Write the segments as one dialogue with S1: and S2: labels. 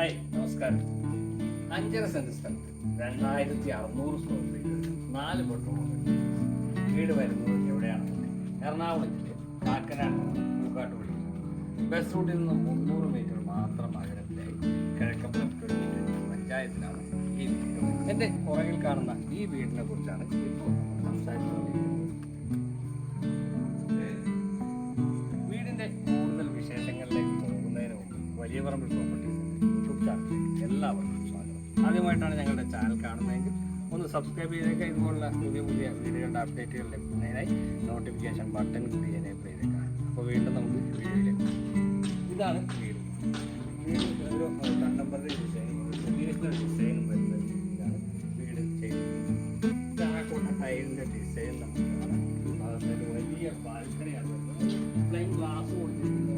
S1: Hi നമസ്കാരം. അഞ്ചര saint സ്ഥലത്ത് രണ്ടായിരത്തി അറുന്നൂറ് സ്ക്വയർ ഫീറ്റ് നാല് ബെഡ്റൂം വീട് വരുന്നത് എവിടെയാണ്? എറണാകുളം ജില്ല. കാക്കനാട് പൂക്കാട്ടുപള്ളി. ബസ് റൂട്ടിൽ നിന്ന് മുന്നൂറ് മീറ്റർ മാത്രം അകലത്തിലായി കിഴക്കമ്പലം പഞ്ചായത്തിലാണ് ഈ വീട് എന്റെ പുറകിൽ കാണുന്ന ഈ വീടിനെ കുറിച്ചാണ് ഇപ്പോൾ സംസാരിച്ചുകൊണ്ടിരിക്കുന്നത്. വീടിന്റെ കൂടുതൽ വിശേഷങ്ങളിലേക്ക് പോകുന്നതിന് മുമ്പ് വലിയ പറമ്പിൽ പ്രോപ്പർട്ടീസ് ആദ്യമായിട്ടാണ് ഞങ്ങളുടെ ചാനൽ കാണുന്നതെങ്കിൽ ഒന്ന് സബ്സ്ക്രൈബ് ചെയ്തേക്കാം. ഇതുപോലുള്ള പുതിയ പുതിയ വീഡിയോകളുടെ അപ്ഡേറ്റുകൾ ലഭിക്കുന്നതിനായി നോട്ടിഫിക്കേഷൻ ബട്ടൺ കൂടി എനേബിൾ ചെയ്തേക്കാം. അപ്പോൾ വീണ്ടും നമുക്ക് വീഡിയോയിലേക്ക് ഇതാണ് വീട്. വീട് ഒരു കണ്ടംപററി ഡിസൈൻ ഡിസൈനും വരുന്ന രീതിയിലാണ് വീട് ചാക്കോട്ട ടൈലിന്റെ ഡിസൈൻ നമുക്ക് കാണാം. വലിയ ബാൽക്കണിയാണ് വരുന്നത്. പ്ലെയിൻ ഗ്ലാസ് കൊടുത്തിരിക്കുന്നത്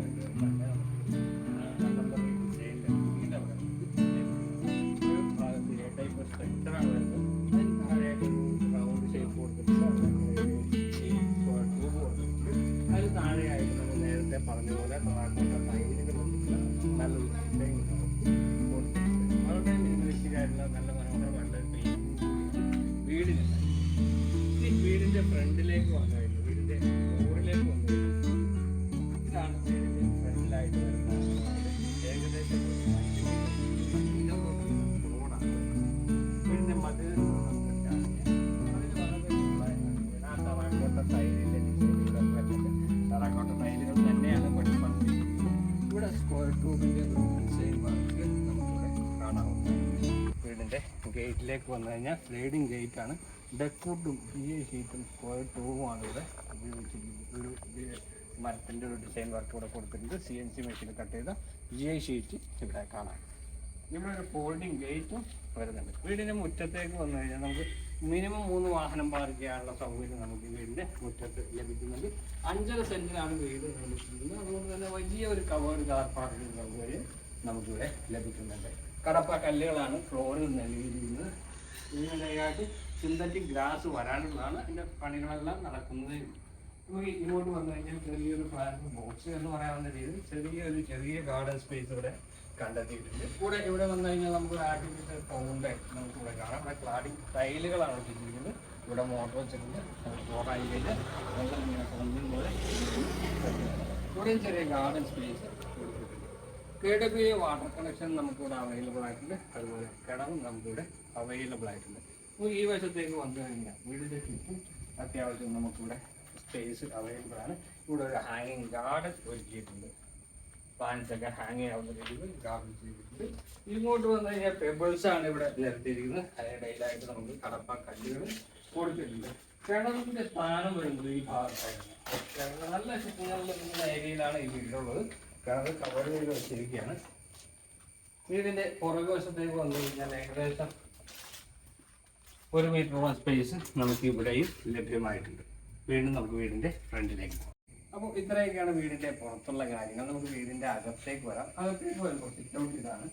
S1: കഴിഞ്ഞാൽ സ്ലൈഡിങ് ഗേറ്റ് ആണ്. ഡെക്വുഡും പി എ ഷീറ്റും സ്ക്വയർ ട്യൂബുമാണ് ഇവിടെ ഉപയോഗിച്ചിരിക്കുന്നത്. ഒരു മരത്തിന്റെ ഒരു ഡിസൈൻ വർക്ക് ഇവിടെ കൊടുത്തിട്ടുണ്ട്. സി എൻ സി മെഷീനിൽ കട്ട് ചെയ്ത ജി ഐ ഷീറ്റ് ഇവിടെ കാണാം. ഇവിടെ ഒരു ഫോൾഡിങ് ഗേറ്റും വരുന്നുണ്ട്. വീടിന്റെ മുറ്റത്തേക്ക് വന്നു കഴിഞ്ഞാൽ നമുക്ക് മിനിമം മൂന്ന് വാഹനം പാർക്ക് ചെയ്യാനുള്ള സൗകര്യം നമുക്ക് വീടിന്റെ മുറ്റത്ത് ലഭിക്കുന്നുണ്ട്. അഞ്ചര സെന്റിലാണ് വീട് നിർമ്മിച്ചിരിക്കുന്നത്. അതുകൊണ്ട് തന്നെ വലിയ ഒരു കവേർഡ് കാർ പാർക്കിംഗ് സൗകര്യം നമുക്കിവിടെ ലഭിക്കുന്നുണ്ട്. കടപ്പ കല്ലുകളാണ് ഫ്ലോറിൽ നൽകിയിരിക്കുന്നത്. ഇതിനിടയായിട്ട് സിന്തറ്റിക് ഗ്രാസ് വരാനുള്ളതാണ് അതിന്റെ പണികളെല്ലാം നടക്കുന്നതേ ഉള്ളൂ. നമുക്ക് ഇങ്ങോട്ട് വന്നു കഴിഞ്ഞാൽ ചെറിയൊരു പ്ലാന്റ് ബോക്സ് എന്ന് പറയാവുന്ന രീതിയിൽ ചെറിയൊരു ചെറിയ ഗാർഡൻ സ്പേസ് ഇവിടെ കണ്ടെത്തിയിട്ടുണ്ട്. കൂടെ ഇവിടെ വന്നു കഴിഞ്ഞാൽ നമുക്ക് ആർട്ടിഫിഷ്യൽ ഫൗണ്ടൻ നമുക്ക് ഇവിടെ കാണാം. ഇവിടെ ക്ലാഡിംഗ് ടൈലുകളാണ് വെച്ചിരിക്കുന്നത്. ഇവിടെ മോട്ടർ വെച്ചിട്ടുണ്ട്. ഓറായി കഴിഞ്ഞാൽ വെള്ളം പോലെ ഇവിടെയും ചെറിയ ഗാർഡൻ സ്പേസ് കെ വാട്ടർ കണക്ഷൻ നമുക്കിവിടെ അവൈലബിൾ ആയിട്ടുണ്ട്. അതുപോലെ കിണറും നമുക്കിവിടെ അവൈലബിൾ ആയിട്ടുണ്ട്. അപ്പോൾ ഈ വശത്തേക്ക് വന്നു കഴിഞ്ഞാൽ വീടിന്റെ ചുറ്റും അത്യാവശ്യം നമുക്കിവിടെ സ്പേസ് അവൈലബിൾ ആണ്. ഇവിടെ ഒരു ഹാങ്ങിങ് ഗാർഡൻ ഒരുക്കിയിട്ടുണ്ട്. പ്ലാന്റ്സ് ഒക്കെ ഹാങ് ആവുന്ന രീതിയിൽ ഗാർഡൻ ചെയ്തിട്ടുണ്ട്. ഇങ്ങോട്ട് വന്നു കഴിഞ്ഞാൽ പെബിൾസ് ആണ് ഇവിടെ നിരത്തിയിരിക്കുന്നത്. അതിനിടയിലായിട്ട് നമുക്ക് കടപ്പ കല്ലുകൾ കൊടുത്തിട്ടുണ്ട്. കിണറിന്റെ സ്ഥാനം വരുന്നത് ഈ ഭാഗത്തായിരുന്നു. നല്ല ശുദ്ധങ്ങളുള്ള ഏരിയയിലാണ് ഈ വീടുള്ളത്. കിണർ കവർ ചെയ്ത് വെച്ചിരിക്കുകയാണ്. വീടിന്റെ പുറകുവശത്തേക്ക് വന്നു കഴിഞ്ഞാൽ ഏകദേശം ഒരു മീറ്ററോളം സ്പേസ് നമുക്ക് ഇവിടെയും ലഭ്യമായിട്ടുണ്ട്. വീണ്ടും നമുക്ക് വീടിന്റെ ഫ്രണ്ടിലേക്ക് പോകാം. അപ്പോൾ ഇത്രയൊക്കെയാണ് വീടിന്റെ പുറത്തുള്ള കാര്യങ്ങൾ. നമുക്ക് വീടിന്റെ അകത്തേക്ക് വരാം. അകത്തേക്ക് വരുമ്പോൾ സിറ്റ് ഔട്ട് ഇതാണ്.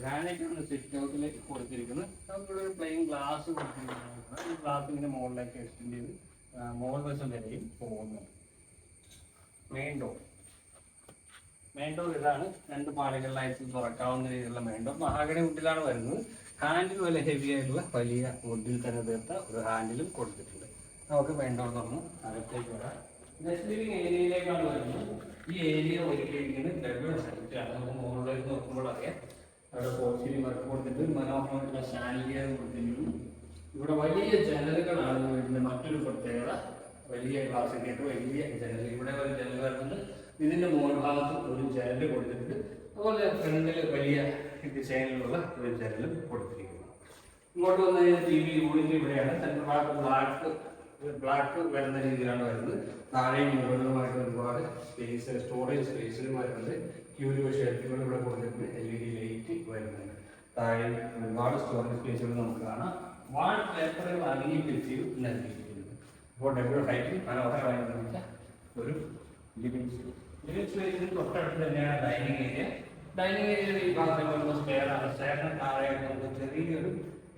S1: ഗ്രാനൈറ്റ് ആണ് സിറ്റ് ഔട്ടിൽ കൊടുത്തിരിക്കുന്നത്. നമുക്കിവിടെ ഒരു പ്ലെയിൻ ഗ്ലാസ് കൊടുത്തിരിക്കുന്നത്. ഈ ഗ്ലാസ് ഇങ്ങനെ മുകളിലേക്ക് എക്സ്റ്റെൻഡ് ചെയ്ത് മുകൾ വശം വരെയും പോകുന്നുണ്ട് മെയിൻ ഡോർ ഡോർ ഇതാണ്. രണ്ട് പാളികളിലായിട്ട് തുറക്കാവുന്ന രീതിയിലുള്ള മേണ്ടോ. മഹാഗണി വുഡിലാണ് വരുന്നത്. ഹാൻഡിൽ വല്ല ഹെവി ആയിട്ടുള്ള വലിയ വുഡിൽ തന്നെ തീർത്ത ഒരു ഹാൻഡിലും കൊടുത്തിട്ടുണ്ട്. നമുക്ക് മേണ്ടോ തുറന്ന് അകത്തേക്ക് വരാം. നെക്സ്റ്റ് ലിവിംഗ് ഏരിയയിലേക്കാണ് വരുന്നത്. ഈ ഏരിയ ഒരുക്കിയിരിക്കുന്നത് ഡബിൾ സൈറ്റാണ് നമുക്ക് മുകളിലേക്ക് നോക്കുമ്പോൾ അറിയാം. അവിടെ പോർച്ചിലി വർക്ക് കൊടുത്തിട്ട് മനോഹരമായിട്ടുള്ള ശാലികയും കൊടുത്തിരിക്കുന്നു ഇവിടെ വലിയ ജനലുകളാണ് വീടിന്റെ മറ്റൊരു പ്രത്യേകത. വലിയ ഗ്ലാസ് കേട്ട് വലിയ ജനൽ. ഇവിടെ ഒരു ജനൽ വരുന്നുണ്ട്. ഇതിന്റെ മോൾ ഭാഗത്ത് ഒരു ജനൽ കൊടുത്തിട്ടുണ്ട്. അതുപോലെ ഫ്രണ്ടിൽ വലിയ ഡിസൈനിലുള്ള ഒരു ജനലും കൊടുത്തിരിക്കുന്നു. ഇങ്ങോട്ട് വന്നു കഴിഞ്ഞാൽ ടി വി യൂണിറ്റ് ഇവിടെയാണ്. സെൻട്രൽ ഭാഗത്ത് ബ്ലാക്ക് ബ്ലാക്ക് വരുന്ന രീതിയിലാണ് വരുന്നത്. താഴെയും മുകളിലുമായിട്ട് ഒരുപാട് സ്പേസ് സ്റ്റോറേജ് സ്പേസിലും വരുന്നുണ്ട്. ക്യൂരിയോ ഷെൽഫുകൾ ഇവിടെ കൊടുത്തിട്ടുണ്ട് എൽ ഇ ഡി ലൈറ്റ് വരുന്നുണ്ട്. താഴെ ഒരുപാട് സ്റ്റോറേജ് സ്പേസുകൾ നമുക്ക് കാണാം. വാൾ പേപ്പറുകൾ അംഗീകരിച്ചു നൽകിയിരിക്കുന്നത് അപ്പോൾ ഡബിൾ ഹൈറ്റിൽ മനോഹരമായി നിർമ്മിച്ച ഒരു ലിവിംഗ് സ്പേസിന് തൊട്ടടുത്ത് തന്നെയാണ് ഡൈനിങ് ഏരിയ ഡൈനിങ് ഏരിയയിൽ ഈ ഭാഗത്ത് വരുന്ന സ്റ്റെയറാണ് സ്റ്റെയറിന് താഴെയായിട്ട് നമുക്ക് ചെറിയൊരു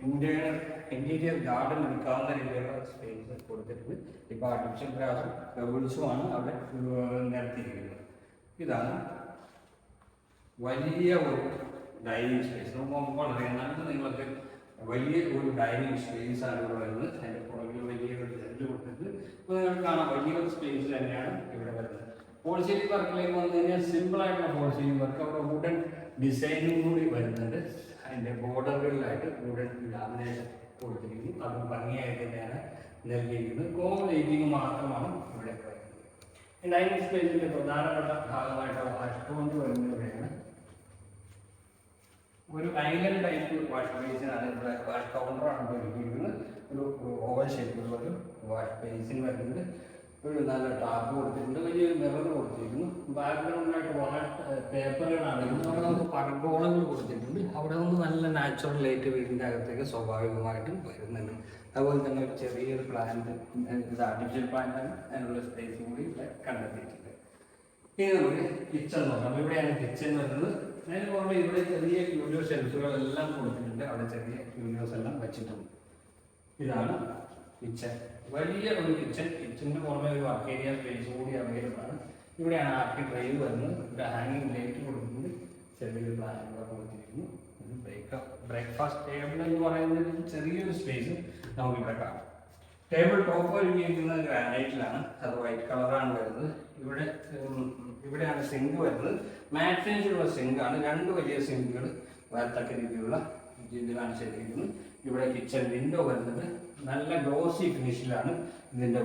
S1: ഇന്റീരിയർ ഇന്റീരിയർ ഗാർഡൻ എടുക്കാവുന്ന രീതിയിലുള്ള സ്പേസ് കൊടുത്തിട്ടുണ്ട്. ഇപ്പോൾ ആർട്ടിഫിഷ്യൽ ഗ്രാസും പെബിൾസുമാണ് അവിടെ നിരത്തിയിരിക്കുന്നത്. ഇതാണ് വലിയ ഒരു
S2: ഡൈനിങ് സ്പേസ് വളരെ നല്ല നിങ്ങൾക്ക് വലിയ ഒരു ഡൈനിങ് സ്പേസ് ആണ് ഇവിടെ അതിന്റെ പുറകിൽ വലിയ ഒരു കൊടുത്തിട്ട് ഇപ്പോൾ നിങ്ങൾക്ക് കാണാം സ്പേസ് തന്നെയാണ് ഇവിടെ വരുന്നത്. ഫോൾ വർക്കിലേക്ക് വന്നു കഴിഞ്ഞാൽ സിമ്പിൾ ആയിട്ടുള്ള ഫോൾ സീലിംഗ് വർക്ക് അവിടെ വുഡൻ ഡിസൈനും കൂടി വരുന്നുണ്ട്. അതിന്റെ ബോർഡറുകളിലായിട്ട് വുഡൻ ലാമിനേഷൻ കൊടുത്തിരിക്കുന്നു. അത് ഭംഗിയായിട്ട് തന്നെയാണ് നൽകിയിരിക്കുന്നത്. കോ ലൈറ്റിംഗ് മാത്രമാണ് ഇവിടെ വരുന്നത്. ഡൈനിങ് സ്പേസിന്റെ പ്രധാനപ്പെട്ട ഭാഗമായിട്ട് വാഷ്കൊണ്ട് വരുന്നത് ഇവിടെയാണ്. ഒരു ഐലൻഡ് ടൈപ്പ് വാഷ് ബേസിനാണ് ഇവിടെ വാഷ് കൗണ്ടറാണ് ഉപയോഗിക്കുന്നത് ഒരു ഓവൽ ഷേപ്പിലുള്ള ഒരു വാഷ് ബേസിൻ വരുന്നത് ഒരു നല്ല ടാപ്പ് കൊടുത്തിട്ടുണ്ട് വലിയൊരു മിറർ കൊടുത്തിരിക്കുന്നു. ബാക്ക്ഗ്രൗണ്ടിലായിട്ട് വാട്ട് പേപ്പറുകളാണെങ്കിലും അവിടെ നമുക്ക് പടക്കോളങ്ങൾ കൊടുത്തിട്ടുണ്ട്. അവിടെ നിന്ന് നല്ല നാച്ചുറൽ ലൈറ്റ് വീടിന്റെ അകത്തേക്ക് സ്വാഭാവികമായിട്ടും വരുന്നുണ്ട്. അതുപോലെ തന്നെ ഒരു ചെറിയൊരു പ്ലാന്റ് ഇത് ആർട്ടിഫിഷ്യൽ പ്ലാന്റ് ആണ്. അതിനുള്ള സ്പേസും കൂടി ഇവിടെ കണ്ടെത്തിയിട്ടുണ്ട്. ഇനി നമുക്ക് കിച്ചൺ നോക്കാം. ഇവിടെയാണ് കിച്ചൺ വരുന്നത്. അതിന് പുറമെ ഇവിടെ ചെറിയ ക്യൂരിയോ ഷെൽഫുകളെല്ലാം കൊടുത്തിട്ടുണ്ട്. അവിടെ ചെറിയ ക്യൂരിയോസ് എല്ലാം വെച്ചിട്ടുണ്ട്. ഇതാണ് കിച്ചൺ വലിയ ഒരു കിച്ചൺ കിച്ചണിന് പുറമെ ഒരു വർക്ക് ഏരിയ സ്പേസ് കൂടി അവൈലബിൾ ആണ്. ഇവിടെയാണ് ആർക്കി ഡ്രൈവ് വരുന്നത്. ഇവിടെ ഹാങ്ങിങ് ലൈറ്റ് കൊടുക്കുന്നത് ചെറിയൊരു പ്ലാനുകൾ കൊടുത്തിരിക്കുന്നു. ബ്രേക്ക് ബ്രേക്ക്ഫാസ്റ്റ് ടേബിൾ എന്ന് പറയുന്നത് ചെറിയൊരു സ്പേസ് നമുക്കിവിടെ കാണാം. ടേബിൾ ടോപ്പ് ഒരുക്കിയിരിക്കുന്നത് ഗ്രാനൈറ്റിലാണ് അത് വൈറ്റ് കളറാണ് വരുന്നത്. ഇവിടെ ഇവിടെയാണ് സിങ്ക് വരുന്നത്. മാറ്റ് ഫിനിഷിലുള്ള സിങ്കാണ് രണ്ട് വലിയ സിങ്കുകൾ വരത്തക്ക രീതിയിലുള്ള ഇതിലാണ് കാണിച്ചിരിക്കുന്നു ഇവിടെ കിച്ചൺ വിൻഡോ വരുന്നത് നല്ല ഗ്ലോസി ഫിനിഷിലാണ് ഇതിന്റെ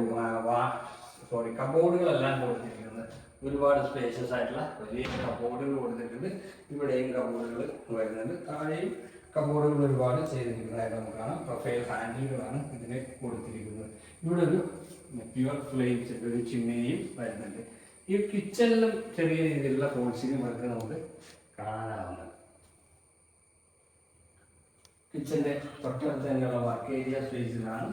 S2: സോറി കബോർഡുകളെല്ലാം കൊടുത്തിരിക്കുന്നത്. ഒരുപാട് സ്പേഷ്യസ് ആയിട്ടുള്ള വലിയ കബോർഡുകൾ കൊടുത്തിട്ടുണ്ട്. ഇവിടെയും കബോർഡുകൾ വരുന്നുണ്ട്. താഴെയും കബോർഡുകൾ ഒരുപാട് ചെയ്തിരിക്കുന്നതായിട്ട് നമുക്ക് കാണാം. പ്രൊഫൈൽ ഹാൻഡിലുകളാണ് ഇതിന് കൊടുത്തിരിക്കുന്നത്. ഇവിടെ ഒരു പ്യുവർ ഫ്ലെയിം ഒരു ചിമ്മിനിയും വരുന്നുണ്ട്. ഈ കിച്ചണിലും ചെറിയ രീതിയിലുള്ള ഫോൾസിനും വർക്ക് നമുക്ക് കിച്ചന്റെ തൊട്ടടുത്ത് തന്നെയുള്ള വർക്ക് ഏരിയ സ്പേസിലാണ്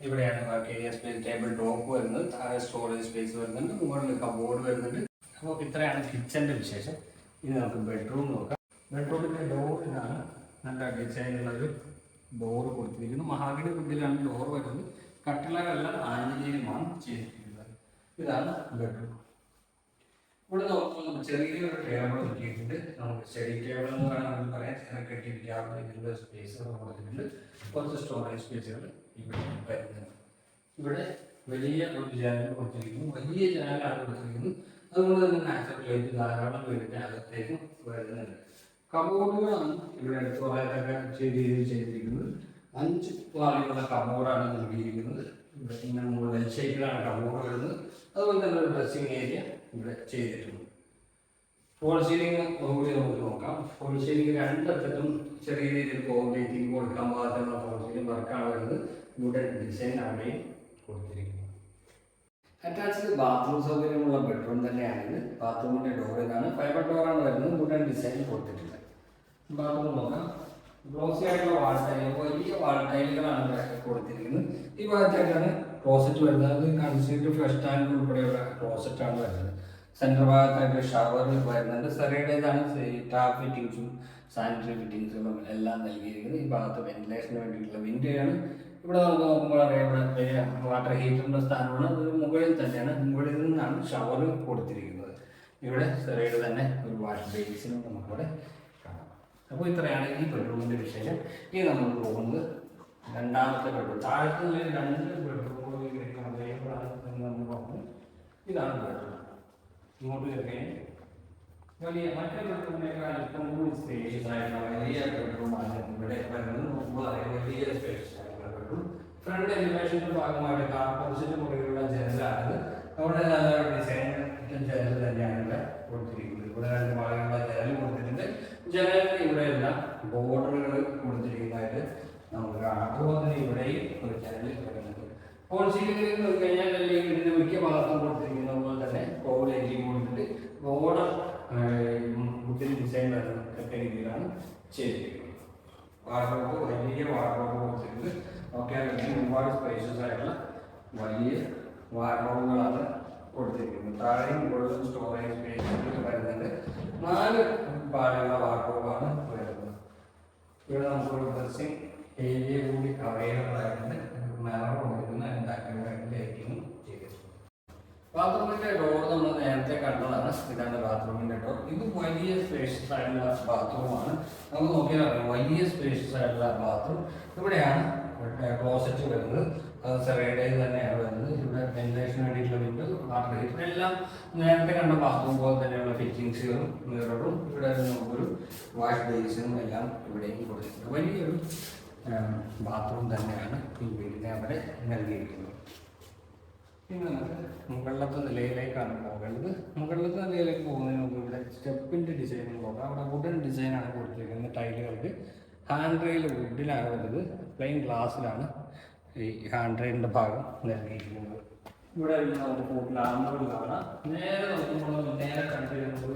S2: ഇവിടെയാണ് work area space table top വരുന്നത് താഴെ സ്റ്റോറേജ് സ്പേസ് വരുന്നുണ്ട് മുകളിൽ കബോർഡ് വരുന്നുണ്ട്. അപ്പോൾ ഇത്രയാണ് കിച്ചന്റെ വിശേഷം. ഇനി നമുക്ക് ബെഡ്റൂം നോക്കാം. ബെഡ്റൂമിന്റെ ഡോറിനാണ് നല്ല ഡിസൈനുള്ള ഒരു ഡോർ കൊടുത്തിരിക്കുന്നു മഹാഗണി വുഡിലാണ് ഡോർ വരുന്നത്. കട്ടിളകളെല്ലാം ആഞ്ജനീയമാണ് ചെയ്തിരിക്കുന്നത്. ഇതാണ് ബെഡ്റൂം ഇവിടെ നോക്കുമ്പോൾ നമുക്ക് ചെറിയൊരു ടേബിൾ കിട്ടിയിട്ടുണ്ട് നമുക്ക് സ്റ്റഡി ടേബിൾ എന്ന് വേണമെങ്കിൽ പറയാം. ചില കെട്ടിയിരിക്കാവുന്ന ഇതിന്റെ സ്പേസ് കൊടുത്തിട്ടുണ്ട്. കുറച്ച് സ്റ്റോറേജ് സ്പേസുകൾ ഇവിടെ വരുന്നുണ്ട് ഇവിടെ വലിയ ഒരു ജനൽ കൊടുത്തിരിക്കുന്നു. വലിയ ജനലാണ് കൊടുത്തിരിക്കുന്നു അതുകൊണ്ട് തന്നെ നാച്ചുറൽ ലൈറ്റ് ധാരാളം വീടിന്റെ അകത്തേക്കും വരുന്നുണ്ട്. കബോർഡുകളാണ് ഇവിടെ കുറേയൊക്കെ ചെയ്ത് ചെയ്തിരിക്കുന്നത്. അഞ്ച് വാളിലുള്ള കബോർഡാണ് നൽകിയിരിക്കുന്നത്. ഇവിടെ ഇങ്ങനെ മുകളിൽ ഷേപ്പിലാണ് കബോർഡ് വരുന്നത് അതുപോലെ തന്നെ ഒരു ഡ്രസ്സിംഗ് ഏരിയ ഇവിടെ ചെയ്തിട്ടുണ്ട്. ഫോൾ സീലിംഗ് കൂടി നമുക്ക് നോക്കാം. ഫോൾ സീലിംഗ് രണ്ടറ്റത്തും ചെറിയ രീതിയിൽ കോർഡിനേറ്റിംഗ് കൊടുക്കാൻ പാകത്തിലുള്ള ഫോൾ സീലിംഗ് വർക്കാണ് വരുന്നത്. ഇവിടെ ഡിസൈൻ അവിടെയും കൊടുത്തിരിക്കുന്നത്. അറ്റാച്ച്ഡ് ബാത്റൂം സൗകര്യമുള്ള ബെഡ്റൂം തന്നെയാണിത്. ബാത്റൂമിന്റെ ഡോർ ഇതാണ്. ഫൈബർ ഡോറാണ് വരുന്നത്. വുഡൻ ഡിസൈൻ കൊടുത്തിട്ടുണ്ട്. ബാത്റൂം നോക്കാം. ഗ്ലോസി ആയിട്ടുള്ള വാൾ വലിയ വാൾ ടൈലുകളാണ് കൊടുത്തിരിക്കുന്നത്. ഈ ഭാഗത്തായിട്ടാണ് ക്ലോസറ്റ് വരുന്നത്. അത് കൺസീൽഡ് ഫ്ലഷ് ടാങ്ക് ഉൾപ്പെടെയുള്ള ക്ലോസറ്റ് ആണ് വരുന്നത്. സെൻട്രൽ ഭാഗത്തായിട്ട് ഷവർ വരുന്നുണ്ട്. സെറയുടേതാണ് ടാപ്പ് ഫിറ്റിങ്സും സാനിറ്ററി ഫിറ്റിങ്സുകളും എല്ലാം നൽകിയിരിക്കുന്നത്. ഈ ഭാഗത്ത് വെന്റിലേഷന് വേണ്ടിയിട്ടുള്ള വിൻഡോയാണ് ഇവിടെ നമുക്ക് നോക്കുമ്പോൾ അറിയാം ഇവിടെ വാട്ടർ ഹീറ്ററിന്റെ സ്ഥാനമാണ്. അത് മുകളിൽ തന്നെയാണ്. മുകളിൽ നിന്നാണ് ഷവർ കൊടുത്തിരിക്കുന്നത്. ഇവിടെ സെറയുടെ തന്നെ ഒരു വാഷ് ബേസിനും നമുക്കിവിടെ അപ്പോൾ ഇത്രയാണ് ഈ ബെഡ്റൂമിന്റെ വിഷയം. ഇനി നമ്മൾ പോകുന്നത് രണ്ടാമത്തെ ബെഡ്റൂം താഴത്തെ രണ്ട് ബെഡ്റൂമുകൾ എന്ന് നമ്മൾ പറഞ്ഞു. ഇതാണ് ബെഡ്റൂം ഇങ്ങോട്ട് ചെറിയ വലിയ മറ്റേ ബെഡ്റൂമിനേക്കാൾ ഇപ്പം കൂടുതൽ സ്പേഷ്യസ് ആയിട്ടുള്ള വലിയ ബെഡ്റൂമാണ് ഇവിടെ വരുന്നത്. അറിയാം വലിയ സ്പേഷ്യസ് ആയിട്ടുള്ള ബെഡ്റൂം ഫ്രണ്ട് എലിവേഷന്റെ ഭാഗമായിട്ട് കാർ കാർപ്പോസിറ്റ് മുറിയിലുള്ള ജനലാണ് അവിടെ നല്ല ഡിസൈൻ ജനൽ തന്നെയാണ് ഇവിടെ കൊടുത്തിരിക്കുന്നത്. ഇവിടെ രണ്ട് ഭാഗങ്ങളുള്ള ജനൽ കൊടുത്തിട്ടുണ്ട്. ജനലിന് ഇവിടെ എല്ലാം ബോർഡറുകൾ കൊടുത്തിരിക്കുന്നതായിട്ട് നമുക്ക് കാണാം. അതുപോലെ തന്നെ ഇവിടെയും ഒരു ജനൽ വരുന്നുണ്ട് കോൺസീലിംഗ് എന്ന് കഴിഞ്ഞാൽ അല്ലെങ്കിൽ ഇതിന്റെ മിക്ക ഭാഗത്തും കൊടുത്തിരിക്കുന്ന പോലെ തന്നെ കോഡ് എൻജിങ് കൊടുത്തിട്ട് ബോർഡർ ബുദ്ധിൽ ഡിസൈൻ വരുന്ന രീതിയിലാണ് ചെയ്തിരിക്കുന്നത്. വാർഡ്രോബ് വലിയ വാർഡ്രോബ് കൊടുത്തിട്ടുണ്ട്. ഒക്കെ ഒരുപാട് സ്പേഷ്യസ് ആയിട്ടുള്ള വലിയ വാർഡ്രോബുകളാണ് കൊടുത്തിരിക്കുന്നത്. താഴെയും കൂടുതലും സ്റ്റോറേജ് സ്പേസ് വരുന്നുണ്ട്. നാല് പാടുള്ള വാക്കുകളാണ് വരുന്നത്. ഇവിടെ നമുക്കൊരു ഡ്രസ്സിങ് ഏരിയ കൂടി അവൈലബിൾ ആയിട്ടുണ്ട് മരം കൊടുക്കുന്ന ലൈറ്റിംഗ് ചെയ്തിട്ടുണ്ട് ബാത്റൂമിന്റെ ഡോർ നമ്മൾ നേരത്തെ കണ്ടതാണ്. ഇതാണ് ബാത്റൂമിന്റെ ഡോർ ഇത് വലിയ സ്പേഷ്യസ് ആയിട്ടുള്ള ബാത്റൂമാണ്. നമുക്ക് നോക്കിയാൽ അറിയാം വലിയ സ്പേഷ്യസ് ആയിട്ടുള്ള ബാത്റൂം ഇവിടെയാണ് ക്ലോസറ്റ് വരുന്നത്. അത് തന്നെയാണ് വരുന്നത്. ഇവിടെ വെന്റിലേഷന് വേണ്ടിയിട്ടുള്ള വിൻഡോ വാട്ടർ ഹീറ്റർ എല്ലാം നേരത്തെ കണ്ട ബാത്റൂം പോലെ തന്നെയുള്ള ഫിറ്റിങ്സുകളും മിററും ഇവിടെ നമുക്കൊരു വാഷ് ബേസിനും എല്ലാം ഇവിടെയും കൊടുത്തിട്ടുണ്ട്. വലിയൊരു ബാത്റൂം തന്നെയാണ് ഈ വീടിനെ അവിടെ നൽകിയിരിക്കുന്നത്. പിന്നെ നമുക്ക് മുകളിലത്തെ നിലയിലേക്കാണ് പോകേണ്ടത്. മുകളിലത്തെ നിലയിലേക്ക് പോകുന്നതിന് മുമ്പ് ഇവിടെ സ്റ്റെപ്പിന്റെ ഡിസൈനിങ് നോക്കാം. അവിടെ വുഡൻ ഡിസൈനാണ് കൊടുത്തിരിക്കുന്നത്. ടൈലുകൾക്ക് ഹാൻഡ് റെയിൽ വുഡിലാണ് വരുന്നത്. പ്ലെയിൻ ഗ്ലാസ്സിലാണ് ഈ ഹാൻഡ് റെയിലിന്റെ ഭാഗം നൽകിയിരിക്കുന്നത്. ഇവിടെ വരുന്ന നമുക്ക് കൂടുതൽ കാണാം. നേരെ നോക്കുമ്പോൾ നേരെ കണ്ടിരുന്നത്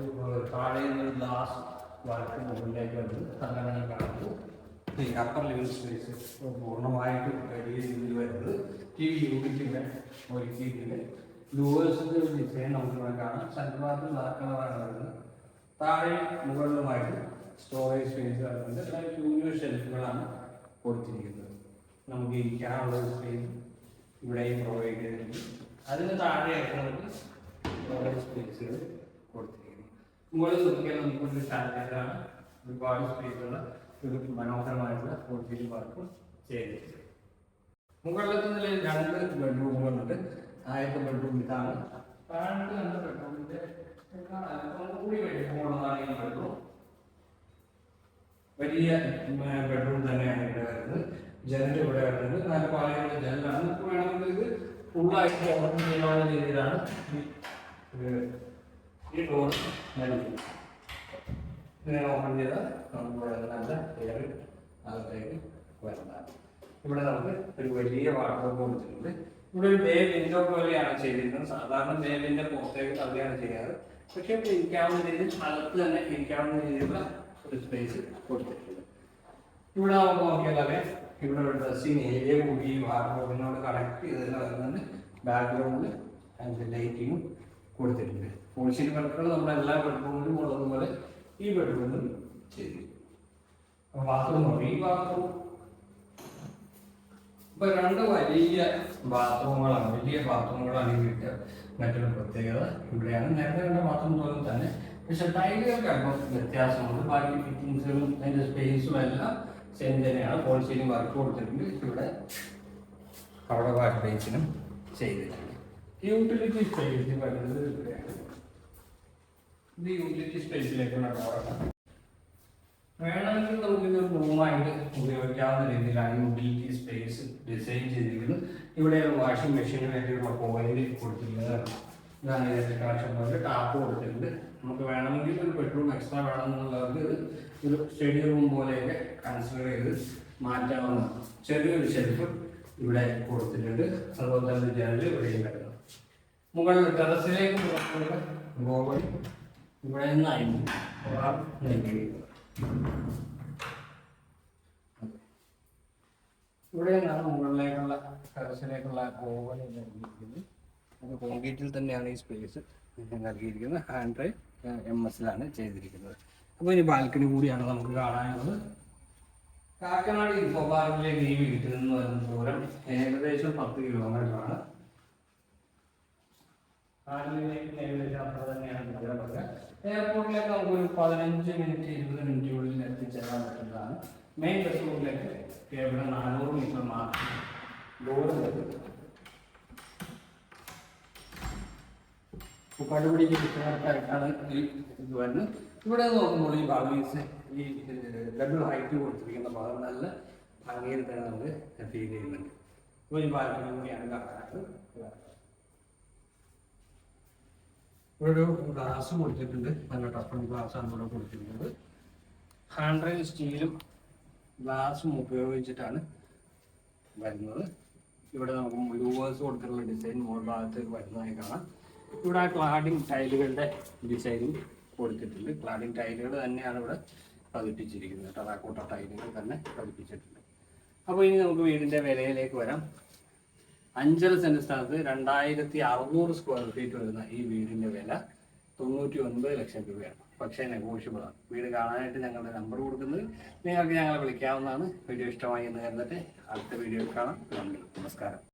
S2: താഴെ ഗ്ലാസ് വർക്ക് മുകളിലേക്ക് വരുന്നത് അങ്ങനെ കാണുന്നു ഈ അപ്പർ ലെവൽ സ്പേസ് പൂർണമായിട്ട് വലിയ രീതിയിൽ വരുന്നത് വി യൂണിറ്റിന്റെ ഒരുക്കിയിട്ടുണ്ട്. ലൂവേഴ്സിന്റെ ഒരു ഡിസൈൻ നമുക്ക് ഇവിടെ കാണാം സെന്റർ ബ്ലാക്ക് കളറാണ് വരുന്നത് താഴെ മുകളിലുമായിട്ട് സ്റ്റോറേജ് സ്പേസ് വരുന്നുണ്ട് ഷെൽഫുകളാണ് കൊടുത്തിരിക്കുന്നത്. നമുക്ക് ഇരിക്കാനുള്ള ഒരു സ്പേസ് ഇവിടെയും പ്രൊവൈഡ് ചെയ്തിട്ടുണ്ട്. അതിന് താഴെയായിട്ട് നമുക്ക് സ്റ്റോറേജ് സ്പേസുകൾ കൊടുത്തിരിക്കുന്നു മുകളിൽ നോക്കിയാൽ നമുക്കൊരു സ്റ്റാൻഡേർഡാണ് ഒരുപാട് സ്പേസുള്ള ഒരു മനോഹരമായിട്ടുള്ള കോട്ടയിൽ വർക്കും ചെയ്തിട്ടുണ്ട്. മുകളിലത്തെ നിലയിൽ രണ്ട് ബെഡ്റൂമുകളുണ്ട് ആദ്യത്തെ ബെഡ്റൂം ഇതാണ്. താഴത്തെ ബെഡ്റൂമിന്റെ കൂടി ബെഡ്റൂമുള്ളതാണ് ഈ ബെഡ്റൂം വലിയ ബെഡ്റൂം തന്നെയാണ് ഇവിടെ വരുന്നത്. ജനൽ ഇവിടെ ഉണ്ട് നാല് പാളികളുടെ ജനലാണ്. നമുക്ക് വേണമെങ്കിൽ ഇത് ഫുള്ളായിട്ട് ഓപ്പൺ ചെയ്യാവുന്ന രീതിയിലാണ് ഈ- ഡോർ ഇങ്ങനെ ഓപ്പൺ ചെയ്താൽ നമുക്ക് ഇവിടെ നല്ല എയർ അകത്തേക്ക് വരുന്നതാണ് ഇവിടെ നമുക്ക് ഒരു വലിയ വാട്ടർ കൊടുത്തിട്ടുണ്ട് ഇവിടെ ഒരു ബേ വിൻഡോ പോലെയാണ് ചെയ്തിരിക്കുന്നത്. സാധാരണ ബേ വിൻഡോ പുറത്തേക്ക് തള്ളിയാണ് ചെയ്യാറ്. പക്ഷെ ഇവിടെ ഇരിക്കാവുന്ന രീതിയിൽ അകത്ത് തന്നെ ഇരിക്കാവുന്ന രീതിയിലുള്ള ഒരു സ്പേസ് കൊടുത്തിട്ടുണ്ട്. ഇവിടെ നമുക്ക് നോക്കിയാൽ അറിയാം. ഇവിടെ ഡ്രസ്സിങ് ഏരിയ കൂടി വാർഡ്രോബിനോട് കണക്ട് ചെയ്തിട്ടുള്ള വരുന്നുണ്ട് ബാക്ക്ഗ്രൗണ്ടിൽ അതിന്റെ ലൈറ്റിങ്ങും കൊടുത്തിട്ടുണ്ട്. പോളിശ്ശേരി വർക്കുകൾ നമ്മുടെ എല്ലാ ബെഡ്റൂമിലും ഉള്ളതുപോലെ ഈ ബെഡ്റൂമിലും ചെയ്തിരിക്കും ബാത്റൂം ഈ ബാത്റൂം ഇപ്പൊ രണ്ട് വലിയ ബാത്റൂമുകളാണ് വലിയ ബാത്റൂമുകളാണ് ഈ വീട്ടിൽ മറ്റൊരു പ്രത്യേകത. ഇവിടെയാണ് നേരത്തെ കണ്ട ബാത്റൂം പോലെ തന്നെ. പക്ഷെ ടൈലുകൾക്ക് അപ്പം വ്യത്യാസമുണ്ട്. ബാക്കി ഫിറ്റിങ്സുകളും അതിന്റെ സ്പേസും എല്ലാം തന്നെയാണ് ഫോൾ സീലിംഗ് വർക്ക് കൊടുത്തിട്ടുണ്ട്. ഇവിടെ അവിടെ വാഷ് ചെയ്തിട്ടുണ്ട്. യൂട്ടിലിറ്റി സ്പേസ് വരുന്നത് ഇവിടെയാണ്. ഇത് യൂട്ടിലിറ്റി സ്പേസിലേക്കുള്ള വേണമെങ്കിൽ നമുക്ക് ഇത് റൂമായിട്ട് ഉപയോഗിക്കാവുന്ന രീതിയിലാണ് യൂട്ടിലിറ്റി സ്പേസ് ഡിസൈൻ ചെയ്തിരിക്കുന്നത്. ഇവിടെ വാഷിംഗ് മെഷീന് വേണ്ടിയുള്ള പോയിന്റ് കൊടുത്തിരിക്കുന്നത് ഇതാണ് ഇതിന്റെ കണക്ഷൻ പോയിന്റ് ടാപ്പ് കൊടുത്തിട്ടുണ്ട്. നമുക്ക് വേണമെങ്കിൽ ഒരു ബെഡ്റൂം എക്സ്ട്രാ വേണമെന്നുള്ളവർക്ക് ഒരു സ്റ്റഡി റൂം പോലെയൊക്കെ കൺസിഡർ ചെയ്ത് മാറ്റാവുന്ന ചെറിയൊരു ഷെൽഫ് ഇവിടെ കൊടുത്തിട്ടുണ്ട്. അതുപോലെ തന്നെ ജനൽ ഇവിടെയും കിടക്കണം മുകളിൽ ടെറസിലേക്ക് ഗോവൽ ഇവിടെ നിന്നായിരുന്നു ഇവിടെ നിന്നാണ് മുകളിലേക്കുള്ള ടെറസിലേക്കുള്ള ഓവൻ നൽകിയിരിക്കുന്നത് അത് കോൺക്രീറ്റിൽ തന്നെയാണ് ഈ സ്പേസ് നൽകിയിരിക്കുന്നത്. ഹാൻഡ് ഡ്രൈവ് എം എസിലാണ് ചെയ്തിരിക്കുന്നത്. അപ്പോൾ ഇനി ബാൽക്കണി കൂടിയാണ് നമുക്ക് കാണാനുള്ളത്. കാക്കനാട് ഇൻഫോ പാർക്കിലേക്ക് ഈ വീട്ടിൽ നിന്ന് വരുന്ന ദൂരം ഏകദേശം പത്ത് കിലോമീറ്റർ ആണ്. കാലിലേക്ക് ഏകദേശം അത്ര തന്നെയാണ് എയർപോർട്ടിലേക്ക് പതിനഞ്ച് മിനിറ്റ് ഇരുപത് മിനിറ്റിനുള്ളിൽ എത്തിച്ചേരാൻ പറ്റുന്നതാണ്. മെയിൻ ബസ് റൂട്ടിലേക്ക് കേവലം നാനൂറ് മീറ്റർ മാത്രം ദൂരം വരുന്നത് പടുപിടിക്ക് കിട്ടുന്നവർക്കായിട്ടാണ് ഈ ഇത് വരുന്നത് ഇവിടെ നോക്കുമ്പോൾ ഈ ബാലൻസ് ഈ ഡബിൾ ഹൈറ്റ് കൊടുത്തിരിക്കുന്ന ഭാഗം നല്ല ഭംഗിയിൽ തന്നെ നമുക്ക് ഫീൽ ചെയ്യുന്നുണ്ട്. അപ്പോൾ ഈ ബാൽക്കണി കൂടിയാണ് കാണാനായിട്ട് ഒരു ഗ്ലാസ് കൊടുത്തിട്ടുണ്ട്. നല്ല ടഫൺ ഗ്ലാസ് ആണ് ഇവിടെ കൊടുത്തിരിക്കുന്നത്. ഹാൻഡ് സ്റ്റീലും ഗ്ലാസും ഉപയോഗിച്ചിട്ടാണ് വരുന്നത്. ഇവിടെ നമുക്ക് ലൂവേഴ്സ് കൊടുത്തിട്ടുള്ള ഡിസൈൻ മുകൾ ഭാഗത്തേക്ക് വരുന്നതായി കാണാം. ഇവിടെ ക്ലാഡിംഗ് ടൈലുകളുടെ ഡിസൈനും കൊടുത്തിട്ടുണ്ട്. ക്ലാഡിംഗ് ടൈലുകൾ തന്നെയാണ് ഇവിടെ പതിപ്പിച്ചിരിക്കുന്നത് ടെറാക്കോട്ട ടൈലുകൾ തന്നെ പതിപ്പിച്ചിട്ടുണ്ട്. അപ്പോൾ ഇനി നമുക്ക് വീടിന്റെ വിലയിലേക്ക് വരാം. അഞ്ചര സെന്റ് സ്ഥലത്ത് രണ്ടായിരത്തി അറുന്നൂറ് സ്ക്വയർ ഫീറ്റ് വരുന്ന ഈ വീടിന്റെ വില തൊണ്ണൂറ്റി ഒൻപത് ലക്ഷം രൂപയാണ്. പക്ഷേ നെഗോഷ്യബിളാണ് വീട് കാണാനായിട്ട് ഞങ്ങളുടെ നമ്പർ കൊടുക്കുന്നത് നിങ്ങൾക്ക് ഞങ്ങളെ വിളിക്കാവുന്നതാണ്. വീഡിയോ ഇഷ്ടമായി എന്ന് കരുതട്ടെ. അടുത്ത വീഡിയോയിൽ കാണാം. നന്ദി. നമസ്കാരം.